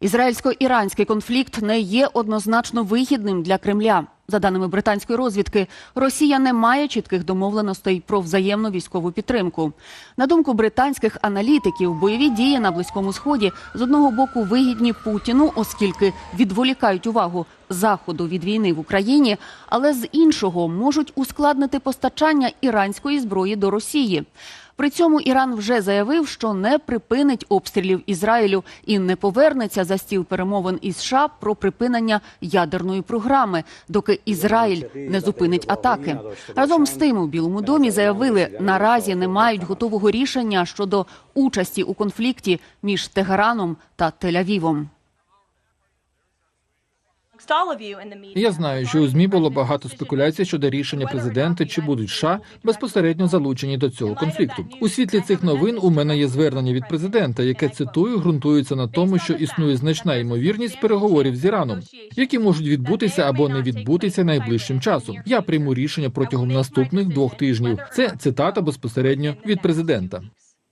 Ізраїльсько-іранський конфлікт не є однозначно вигідним для Кремля. За даними британської розвідки, Росія не має чітких домовленостей про взаємну військову підтримку. На думку британських аналітиків, бойові дії на близькому сході з одного боку вигідні Путіну, оскільки відволікають увагу заходу від війни в Україні, але з іншого можуть ускладнити постачання іранської зброї до Росії. При цьому Іран вже заявив, що не припинить обстрілів Ізраїлю і не повернеться за стіл перемовин із США про припинення ядерної програми, доки Ізраїль не зупинить атаки. Разом з тим у Білому домі заявили, наразі не мають готового рішення щодо участі у конфлікті між Тегераном та Тель-Авівом. Я знаю, що у змі було багато спекуляцій щодо рішення президента, чи будуть США безпосередньо залучені до цього конфлікту. У світлі цих новин у мене є звернення від президента, яке цитую, ґрунтується на тому, що існує значна ймовірність переговорів з Іраном, які можуть відбутися або не відбутися найближчим часом. Я прийму рішення протягом наступних двох тижнів. Це цитата безпосередньо від президента.